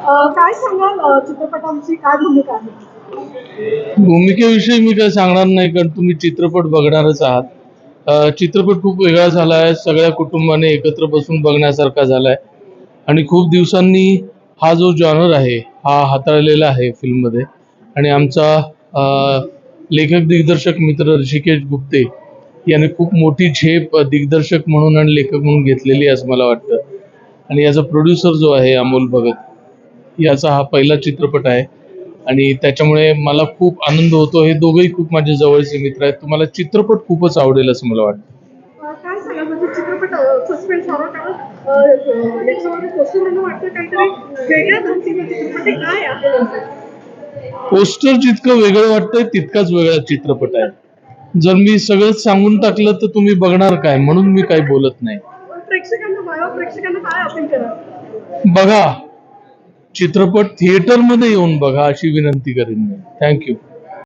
काय सांगाल अं, काय भूमिका आहे? भूमिकेविषयी मी काय सांगणार नाही कारण तुम्ही चित्रपट बघणारच आहात. चित्रपट खूप वेगळा झाला आहे सगळ्या कुटुंबाने एकत्र बसून बघण्यासारखा झाला आहे आणि खूप दिवसांनी हा जो जॉनर आहे हा हाताळलेला आहे फिल्ममध्ये. आणि आमचा अं, लेखक दिग्दर्शक मित्र ऋषिकेश गुप्ते याने खूप मोठी झेप दिग्दर्शक म्हणून आणि लेखक म्हणून घेतलेली आहे असं मला वाटतं. आणि याचा प्रोड्युसर जो आहे अमोल भगत याचा हा पहिला चित्रपट आहे. आणि त्याच्यामुळे मला खूप आनंद होतो. हे दोघंही खूप माझे जवळचे मित्र आहेत. तुम्हाला चित्रपट खूपच आवडेल असं मला वाटतं. म्हणजे? पोस्टर जितकं वेगळं वाटतंय तितकाच वेगळा चित्रपट आहे. जर मी सगळंच सांगून टाकलं तर तुम्ही बघणार काय? म्हणून मी काही बोलत नाही. बघा चित्रपट थिएटरमध्ये येऊन बघा अशी विनंती करेन मी. थँक्यू